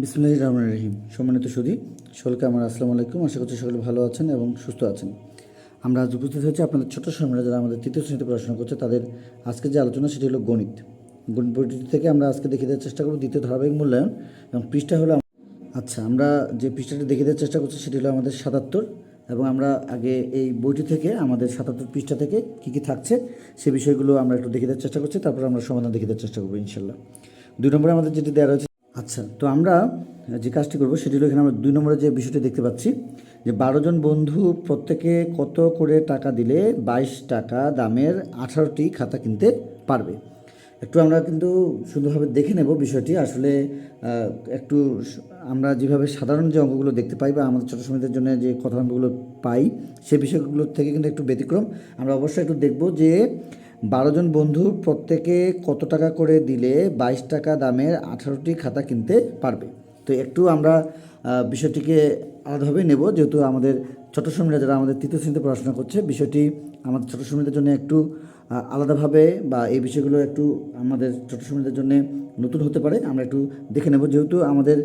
বিসমুল্লাহ রহমান রহিম। সম্মানিত সুদী সকলকে আমার আসসালামু আলাইকুম। আশা করছি সকলে ভালো আছেন এবং সুস্থ আছেন। আমরা আজ উপস্থিত হয়েছি আপনাদের ছোট সময়রা যারা আমাদের তৃতীয় শ্রেণীতে পড়াশোনা করছে, তাদের আজকে যে আলোচনা সেটি হলো গণিত। গণিত বইটি থেকে আমরা আজকে দেখিয়ে দেওয়ার চেষ্টা করব দ্বিতীয় ধারাবাহিক মূল্যায়ন এবং পৃষ্ঠা হলো আচ্ছা আমরা যে পৃষ্ঠাটি দেখে দেওয়ার চেষ্টা করছি সেটি হলো আমাদের সাতাত্তর এবং আমরা আগে এই বইটি থেকে, আমাদের সাতাত্তর পৃষ্ঠা থেকে কী কী থাকছে সে বিষয়গুলো আমরা একটু দেখে দেওয়ার চেষ্টা করছি, তারপর আমরা সমাধান দেখিয়ে দেওয়ার চেষ্টা করব ইনশাল্লাহ। দুই নম্বরে আমাদের যেটি দেওয়া রয়েছে আচ্ছা তো আমরা যে কাজটি করব সেটি হলো এখানে আমরা দুই নম্বরে যে বিষয়টি দেখতে পাচ্ছি, যে বারো জন বন্ধু প্রত্যেকে কত করে টাকা দিলে বাইশ টাকা দামের আঠারোটি খাতা কিনতে পারবে? একটু আমরা কিন্তু সুন্দরভাবে দেখে নেব বিষয়টি। আসলে একটু আমরা যেভাবে সাধারণ যে অঙ্কগুলো দেখতে পাই বা আমাদের ছোটো সময়দের জন্য যে কথা অঙ্কগুলো পাই, সে বিষয়গুলোর থেকে কিন্তু একটু ব্যতিক্রম। আমরা অবশ্যই একটু দেখব যে বারো জন বন্ধু প্রত্যেকে কত টাকা করে দিলে বাইশ টাকা দামের আঠারোটি খাতা কিনতে পারবে? তো একটু আমরা বিষয়টিকে আলাদাভাবে নেব, যেহেতু আমাদের ছোট শ্রমিকরা যারা আমাদের তৃতীয় শ্রেণীতে পড়াশোনা করছে, বিষয়টি আমাদের ছোট শ্রমিকদের জন্য একটু আলাদাভাবে বা এই বিষয়গুলো একটু আমাদের ছোট শ্রমিকদের জন্য নতুন হতে পারে। আমরা একটু দেখে নেব, যেহেতু আমাদের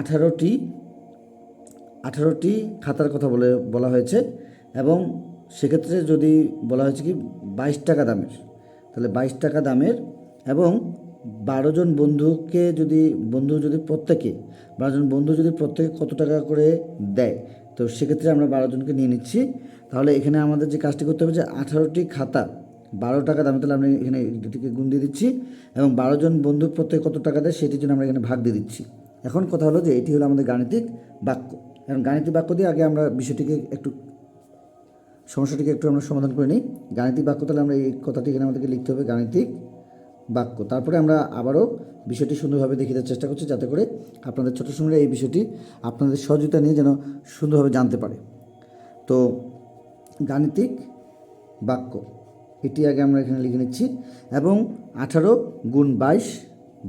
আঠারোটি আঠারোটি খাতার কথা বলে, বলা হয়েছে এবং সেক্ষেত্রে যদি বলা হয়েছে কি বাইশ টাকা দামের, তাহলে বাইশ টাকা দামের এবং বারো জন বন্ধুকে যদি, বন্ধু যদি প্রত্যেকে, বারো জন বন্ধু যদি প্রত্যেকে কত টাকা করে দেয়, তো সেক্ষেত্রে আমরা বারো জনকে নিয়ে নিচ্ছি। তাহলে এখানে আমাদের যে কাজটি করতে হবে যে আঠারোটি খাতা, বারো টাকা দামে তাহলে আমরা এখানে দুটিকে গুণ দিয়ে দিচ্ছি এবং বারো জন বন্ধু প্রত্যেকে কত টাকা দেয় সেটির জন্য আমরা এখানে ভাগ দিয়ে দিচ্ছি। এখন কথা হলো যে এটি হলো আমাদের গাণিতিক বাক্য। এখন গাণিতিক বাক্য দিয়ে আগে আমরা বিষয়টিকে একটু সমস্যাটিকে একটু আমরা সমাধান করে নিই। গাণিতিক বাক্য তাহলে আমরা এই কথাটি এখানে আমাদেরকে লিখতে হবে, গাণিতিক বাক্য। তারপরে আমরা আবারও বিষয়টি সুন্দরভাবে দেওয়ার চেষ্টা করছি যাতে করে আপনাদের ছোটো সময় এই বিষয়টি আপনাদের সহযোগিতা নিয়ে যেন সুন্দরভাবে জানতে পারে। তো গাণিতিক বাক্য, এটি আগে আমরা এখানে লিখে নিচ্ছি। এবং আঠারো গুণ বাইশ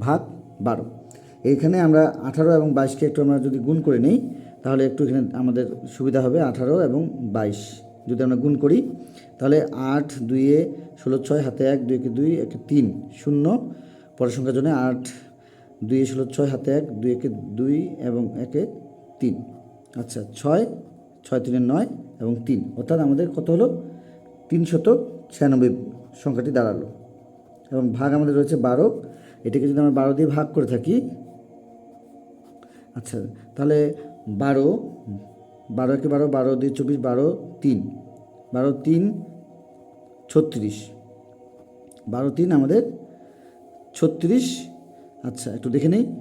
ভাগ বারো। এখানে আমরা আঠারো এবং বাইশকে একটু আমরা যদি গুণ করে নিই, তাহলে একটু এখানে আমাদের সুবিধা হবে আঠারো এবং বাইশ। যদি আমরা গুণ করি, তাহলে আট, দুইয়ে ষোলো, ছয়, হাতে এক দুই একে দুই, একে তিন, শূন্য। পরের সংখ্যার জন্য আট, দুইয়ে ষোলো, ছয়, হাতে এক দুই একে দুই এবং একে তিন। আচ্ছা ছয় ছয় তিনের নয় এবং তিন। অর্থাৎ আমাদের কত হলো? তিন তিনশত ছিয়ানব্বই সংখ্যাটি দাঁড়াল। এবং ভাগ আমাদের রয়েছে বারো। এটাকে যদি আমরা বারো দিয়ে ভাগ করে থাকি আচ্ছা তাহলে বারো বারো একে বারো বারো দুই চব্বিশ, বারো, তিন। বারো, তিন, ছত্রিশ। বারো, তিন আমাদের ছত্রিশ। আচ্ছা একটু দেখে নেই।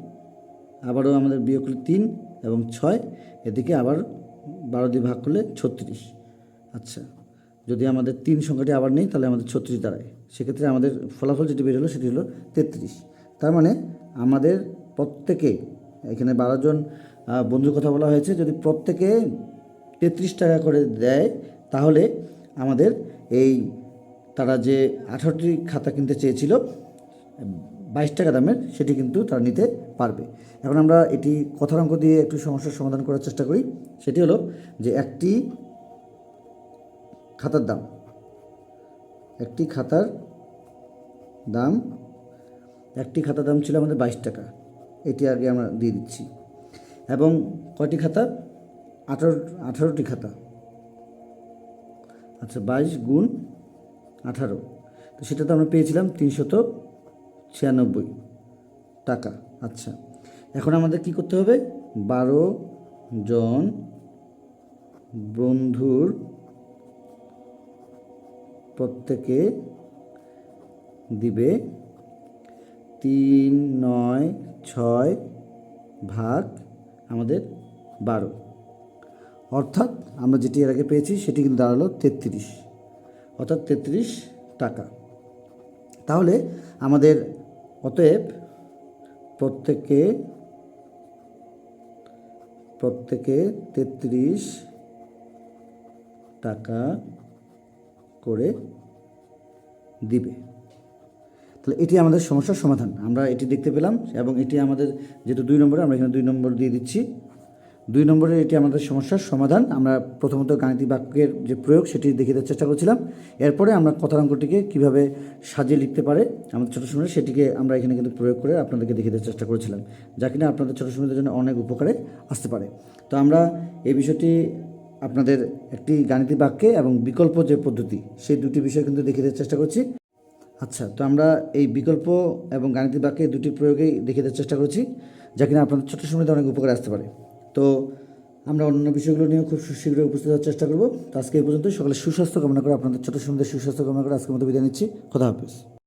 আবারও আমাদের বিয়োগ করলে তিন এবং ছয়। এদিকে আবার বারো দিয়ে ভাগ করলে ছত্রিশ। আচ্ছা যদি আমাদের তিন সংখ্যাটি আবার নেই, তাহলে আমাদের ছত্রিশ দাঁড়ায়। সেক্ষেত্রে আমাদের ফলাফল যেটি বের হলো, সেটি হলো তেত্রিশ। তার মানে আমাদের প্রত্যেকে, এখানে বারোজন জন বন্ধুর কথা বলা হয়েছে, যদি প্রত্যেকে তেত্রিশ টাকা করে দেয়, তাহলে আমাদের এই তারা যে আঠারোটি খাতা কিনতে চেয়েছিল, বাইশ টাকা দামের, সেটি কিন্তু তারা নিতে পারবে। এখন আমরা এটি কথার অঙ্ক দিয়ে একটু সমস্যার সমাধান করার চেষ্টা করি। সেটি হলো যে একটি খাতার দাম, একটি খাতার দাম, একটি খাতার দাম ছিল আমাদের বাইশ টাকা। এটি আগে আমরা দিয়ে দিচ্ছি। এবং কয়টি খাতা? আঠারো, আঠারোটি খাতা। আচ্ছা বাইশ গুণ আঠারো। তো সেটা তো আমরা পেয়েছিলাম তিনশত ছিয়ানব্বই টাকা। আচ্ছা এখন আমাদের কি করতে হবে? বারো জন বন্ধুর প্রত্যেকে দিবে তিন, নয়, ছয় ভাগ আমাদের বারো। অর্থাৎ আমরা যেটি এর আগে পেয়েছি, সেটি কিন্তু দাঁড়াল তেত্রিশ। অর্থাৎ তেত্রিশ টাকা। তাহলে আমাদের অতএব প্রত্যেকে প্রত্যেকে তেত্রিশ টাকা করে দিবে। তাহলে এটি আমাদের সমস্যার সমাধান। আমরা এটি দেখতে পেলাম এবং এটি আমাদের যেহেতু দুই নম্বরে, আমরা এখানে দুই নম্বর দিয়ে দিচ্ছি। দুই নম্বরে এটি আমাদের সমস্যার সমাধান। আমরা প্রথমত গাণিতিক বাক্যের যে প্রয়োগ, সেটি দেখিয়ে দেওয়ার চেষ্টা করছিলাম। এরপরে আমরা কথাঙ্কটিকে কীভাবে সাজিয়ে লিখতে পারে আমাদের ছোটো সময় সেটিকে আমরা এখানে কিন্তু প্রয়োগ করে আপনাদেরকে দেখিয়ে দেওয়ার চেষ্টা করেছিলাম। যা কিনা আপনাদের ছোটো সময়দের জন্য অনেক উপকারে আসতে পারে। তো আমরা এই বিষয়টি আপনাদের একটি গাণিতিক বাক্যে এবং বিকল্প যে পদ্ধতি, সেই দুটি বিষয় কিন্তু দেখিয়ে দেওয়ার চেষ্টা করছি। আচ্ছা তো আমরা এই বিকল্প এবং গাণিতিক বাক্যে দুটি প্রয়োগেই দেখিয়ে দেওয়ার চেষ্টা করছি, যা কিনা আপনাদের ছোটো সময়তে অনেক উপকারে আসতে পারে। তো আমরা অন্য বিষয়গুলো নিয়ে খুব শীঘ্রই উপস্থিত হওয়ার চেষ্টা করব। তো আজকে এই পর্যন্ত সকালে সুস্বাস্থ্য কামনা করে আপনাদের ছোটো সুন্দর সুস্বাস্থ্য কামনা করে আজকের মতো বিদায় নিচ্ছি। খোদা হাফিজ।